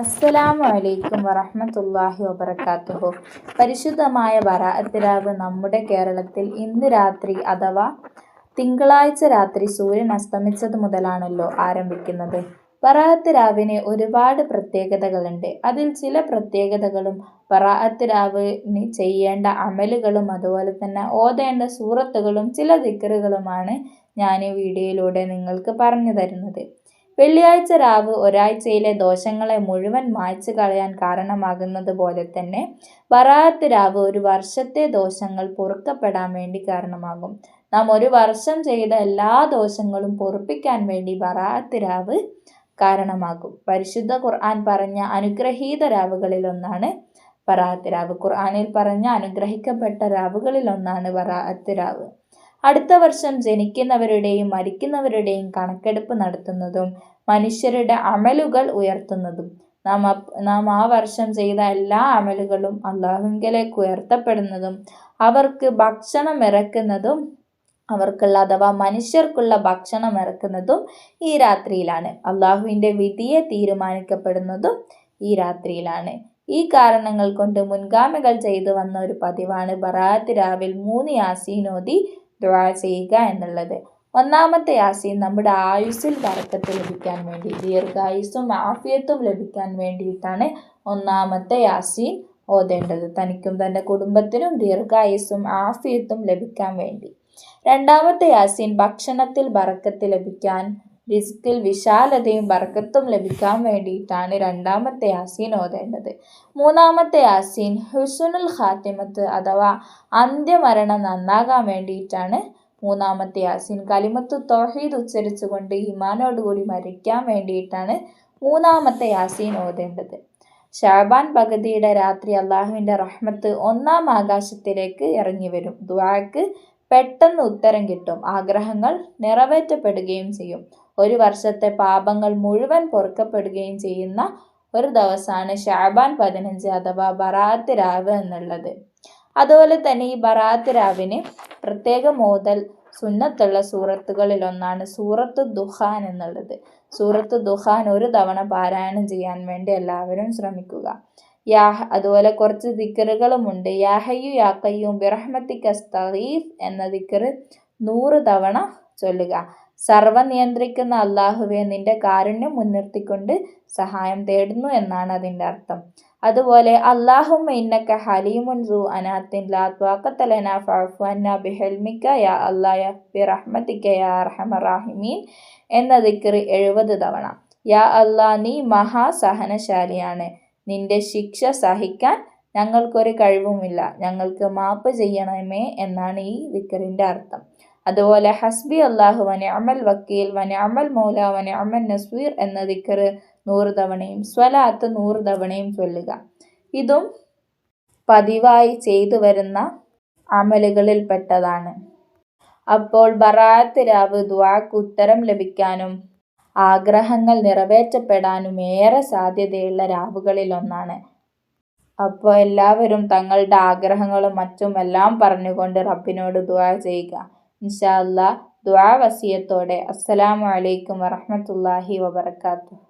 അസ്സലാമു അലൈക്കും വറഹമത്തല്ലാഹി വബറകാതുഹു പരിശുദ്ധമായ വരാത്തിരാവ് നമ്മുടെ കേരളത്തിൽ ഇന്ന് രാത്രി അഥവാ തിങ്കളാഴ്ച രാത്രി സൂര്യൻ അസ്തമിച്ചത് മുതലാണല്ലോ ആരംഭിക്കുന്നത്. വറാത്തിരാവിന് ഒരുപാട് പ്രത്യേകതകളുണ്ട്. അതിൽ ചില പ്രത്യേകതകളും വറാത്തിരാവിന് ചെയ്യേണ്ട അമലുകളും അതുപോലെ തന്നെ ഓതേണ്ട സൂറത്തുകളും ചില ദിക്കറുകളുമാണ് ഞാൻ വീഡിയോയിലൂടെ നിങ്ങൾക്ക് പറഞ്ഞു തരുന്നത്. വെള്ളിയാഴ്ച രാവ് ഒരാഴ്ചയിലെ ദോഷങ്ങളെ മുഴുവൻ മായ്ച്ചു കളയാൻ കാരണമാകുന്നത് പോലെ തന്നെ വറാത്ത് രാവ് ഒരു വർഷത്തെ ദോഷങ്ങൾ പൊറുക്കപ്പെടാൻ വേണ്ടി കാരണമാകും. നാം ഒരു വർഷം ചെയ്ത എല്ലാ ദോഷങ്ങളും പൊറുപ്പിക്കാൻ വേണ്ടി വറാത്ത് രാവ് കാരണമാകും. പരിശുദ്ധ ഖുർആൻ പറഞ്ഞ അനുഗ്രഹീത രാവുകളിൽ ഒന്നാണ് വറാത്ത് രാവ്. ഖുർആനിൽ പറഞ്ഞ അനുഗ്രഹിക്കപ്പെട്ട രാവുകളിൽ ഒന്നാണ് വറാത്ത് രാവ്. അടുത്ത വർഷം ജനിക്കുന്നവരുടെയും മരിക്കുന്നവരുടെയും കണക്കെടുപ്പ് നടത്തുന്നതും മനുഷ്യരുടെ അമലുകൾ ഉയർത്തുന്നതും. നാം നാം ആ വർഷം ചെയ്ത എല്ലാ അമലുകളും അള്ളാഹുങ്കലേക്ക് ഉയർത്തപ്പെടുന്നതും അവർക്ക് ഭക്ഷണം ഇറക്കുന്നതും അവർക്കുള്ള അഥവാ മനുഷ്യർക്കുള്ള ഭക്ഷണം ഇറക്കുന്നതും ഈ രാത്രിയിലാണ്. അള്ളാഹുവിന്റെ വിധിയെ തീരുമാനിക്കപ്പെടുന്നതും ഈ രാത്രിയിലാണ്. ഈ കാരണങ്ങൾ കൊണ്ട് മുൻഗാമികൾ ചെയ്തു വന്ന ഒരു പതിവാണ് ബറാത്ത് രാവിൽ മൂന്ന് യാസീനോദി ദുആ ചെയ്യുക എന്നുള്ളത് ഒന്നാമത്തെ യാസീൻ നമ്മുടെ ആയുസ്സിൽ ബറക്കത്ത് ലഭിക്കാൻ വേണ്ടി ദീർഘായുസ്സും ആഫിയത്തും ലഭിക്കാൻ വേണ്ടിയിട്ടാണ് ഒന്നാമത്തെ യാസീൻ ഓതേണ്ടത്. തനിക്കും തന്റെ കുടുംബത്തിനും ദീർഘായുസ്സും ആഫിയത്തും ലഭിക്കാൻ വേണ്ടി. രണ്ടാമത്തെ യാസീൻ ഭക്ഷണത്തിൽ ബറക്കത്ത് ലഭിക്കാൻ റിസ്കിൽ വിശാലതയും ബർക്കത്തും ലഭിക്കാൻ വേണ്ടിയിട്ടാണ് രണ്ടാമത്തെ യാസീൻ ഓതേണ്ടത്. മൂന്നാമത്തെ യാസീൻ ഹുസുനുൽ ഖാത്തിമത്ത് അഥവാ അന്ത്യമരണം നന്നാകാൻ വേണ്ടിയിട്ടാണ് മൂന്നാമത്തെ യാസീൻ കലിമത്ത് തൊഹീദ് ഉച്ചരിച്ചുകൊണ്ട് ഹിമാനോടുകൂടി മരിക്കാൻ വേണ്ടിയിട്ടാണ് മൂന്നാമത്തെ യാസീൻ ഓതേണ്ടത്. ഷാബാൻ പകുതിയുടെ രാത്രി അള്ളാഹുവിന്റെ റഹ്മത്ത് ഒന്നാം ആകാശത്തിലേക്ക് ഇറങ്ങി വരും ദുആക്ക് പെട്ടെന്ന് ഉത്തരം കിട്ടും. ആഗ്രഹങ്ങൾ നിറവേറ്റപ്പെടുകയും ചെയ്യും. ഒരു വർഷത്തെ പാപങ്ങൾ മുഴുവൻ പൊറുക്കപ്പെടുകയും ചെയ്യുന്ന ഒരു ദിവസമാണ് ഷാബാൻ പതിനഞ്ച് അഥവാ ബറാത്ത് രാവ് എന്നുള്ളത്. അതുപോലെ തന്നെ ഈ ബറാത്ത് രാവിന് പ്രത്യേക മോതൽ സുന്നത്തുള്ള സൂറത്തുകളിൽ ഒന്നാണ് സൂറത്ത് ദുഹാൻ എന്നുള്ളത്. സൂറത്ത് ദുഹാൻ ഒരു തവണ പാരായണം ചെയ്യാൻ വേണ്ടി എല്ലാവരും ശ്രമിക്കുക. യാഹ് അതുപോലെ കുറച്ച് ദിക്കറുകളുമുണ്ട് യാഹയ്യു യാക്കയ്യും ബിറഹ്മത്തിക്കസ്തീഫ് എന്ന ദിക്കറ് നൂറ് തവണ ചൊല്ലുക. സർവ നിയന്ത്രിക്കുന്ന അള്ളാഹുവെ നിന്റെ കാരുണ്യം മുൻനിർത്തിക്കൊണ്ട് സഹായം തേടുന്നു എന്നാണ് അതിന്റെ അർത്ഥം. അതുപോലെ അള്ളാഹും ഇന്നക്ക ഹലീമുൻ സു അനാത്തിൻ ലാത്വാക്കത്തലന ഫഅഫുഅന്ന ബിഹൽമിക്ക യാ അല്ലായ ബിറഹ്മത്തിക്ക യാ റഹമറാഹിമീൻ എന്ന ദിക്രി എഴുപത് തവണ. യാ അല്ലാ നീ മഹാസഹനശാലിയാണ് നിന്റെ ശിക്ഷ സഹിക്കാൻ ഞങ്ങൾക്കൊരു കഴിവുമില്ല. ഞങ്ങൾക്ക് മാപ്പ് ചെയ്യണമേ എന്നാണ് ഈ ദിക്കറിന്റെ അർത്ഥം. അതുപോലെ ഹസ്ബി അള്ളാഹു വനെ അമൽ വക്കീൽ വനെ അമൽ മൗല വനെ അമൽ നസ്വീർ എന്ന ദിക്കർ നൂറ് തവണയും സ്വലാത്ത് നൂറ് തവണയും ചൊല്ലുക. ഇതും പതിവായി ചെയ്തു വരുന്ന അമലുകളിൽ പെട്ടതാണ്. അപ്പോൾ ബറാത്ത് രാവ് ദ്വാക്ക് ഉത്തരം ലഭിക്കാനും ആഗ്രഹങ്ങൾ നിറവേറ്റപ്പെടാനും ഏറെ സാധ്യതയുള്ള രാവുകളിൽ ഒന്നാണ്. അപ്പോൾ എല്ലാവരും തങ്ങളുടെ ആഗ്രഹങ്ങളും മറ്റുമെല്ലാം പറഞ്ഞുകൊണ്ട് റബ്ബിനോട് ദുആ ചെയ്യുക. ഇൻഷാ അല്ലാ ദുആ വസിയത്തോടെ. അസ്സലാമു അലൈക്കും വറഹ്മത്തുള്ളാഹി വബറകാതുഹു.